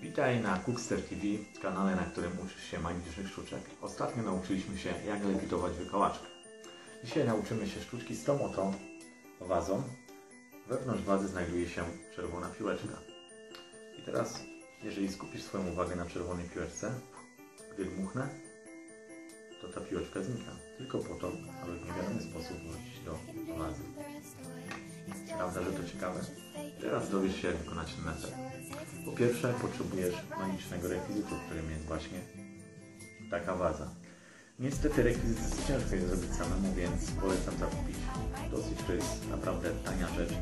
Witaj na Cookster TV, kanale, na którym uczysz się magicznych sztuczek. Ostatnio nauczyliśmy się, jak lewitować wykałaczkę. Dzisiaj nauczymy się sztuczki z tą oto wazą. Wewnątrz wazy znajduje się czerwona piłeczka. I teraz, jeżeli skupisz swoją uwagę na czerwonej piłeczce, gdy dmuchnę, to ta piłeczka znika. Tylko po to, aby w niewiadomy sposób wrócić do wazy. Prawda, że to ciekawe? Teraz dowiesz się, jak wykonać ten efekt. Po pierwsze, potrzebujesz magicznego rekwizytu, którym jest właśnie taka waza. Niestety rekwizyt jest ciężko jest zrobić samemu, więc polecam zakupić. Dosyć to jest naprawdę tania rzecz, eee,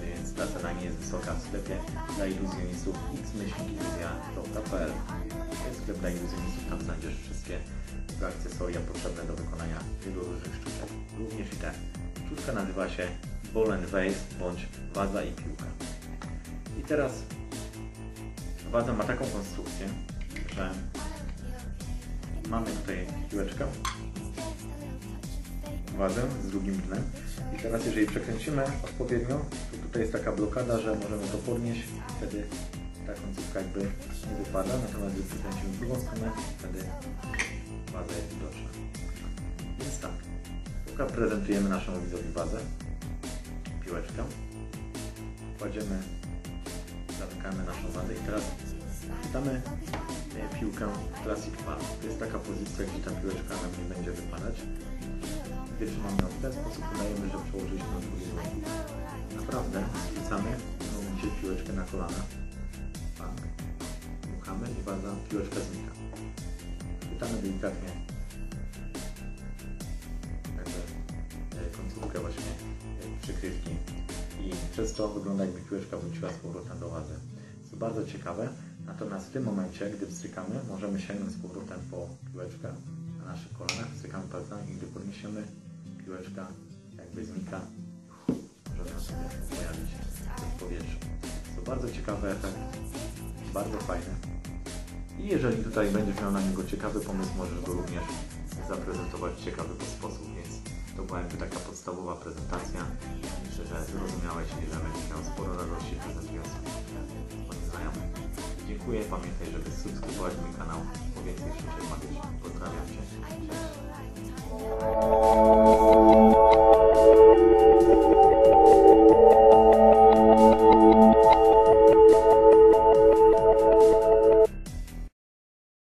więc ta cena nie jest wysoka w sklepie dla iluzjonistów jest sklep dla iluzjonistów, tam znajdziesz wszystkie akcesoria potrzebne do wykonania wielu różnych sztuczek, również i te. Sztuczka nazywa się Ball and Vase bądź waza i piłka. I teraz waza ma taką konstrukcję, że mamy tutaj piłeczkę, wazę z drugim dnem i teraz jeżeli przekręcimy odpowiednio, to tutaj jest taka blokada, że możemy to podnieść, wtedy ta końcówka jakby nie wypada, natomiast gdy przekręcimy drugą stronę, wtedy waza jest widoczna. Prezentujemy naszą widzowi wazę, piłeczkę, kładziemy zamykamy naszą wadę i teraz damy e, piłkę Classic Park. To jest taka pozycja, gdzie ta piłeczka nam nie będzie wypadać. Gdy trzymamy ją w ten sposób, udajemy, że przełożyliśmy ją drugi dłoń. Naprawdę tym momencie piłeczkę na kolana. Ruchamy i waza, piłeczka znika. Chwytamy delikatnie i przez to wygląda jakby piłeczka wróciła z powrotem do. Jest to bardzo ciekawe, natomiast w tym momencie, gdy wstrykamy, możemy sięgnąć z powrotem po piłeczkę na naszych kolanach, wstrykamy palcami i gdy podniesiemy, piłeczka jakby znika, może ona sobie pojawić w powietrzu. To bardzo ciekawy efekt, bardzo fajny. I jeżeli tutaj będziesz miał na niego ciekawy pomysł, możesz go również zaprezentować w ciekawy sposób, to była jakby taka podstawowa prezentacja. Myślę, że zrozumiałeś i że będziesz miał sporo radości prezentując swoim znajomym. Dziękuję, pamiętaj, żeby subskrybować mój kanał po więcej sztuczek magii. Pozdrawiam Cię. Cześć.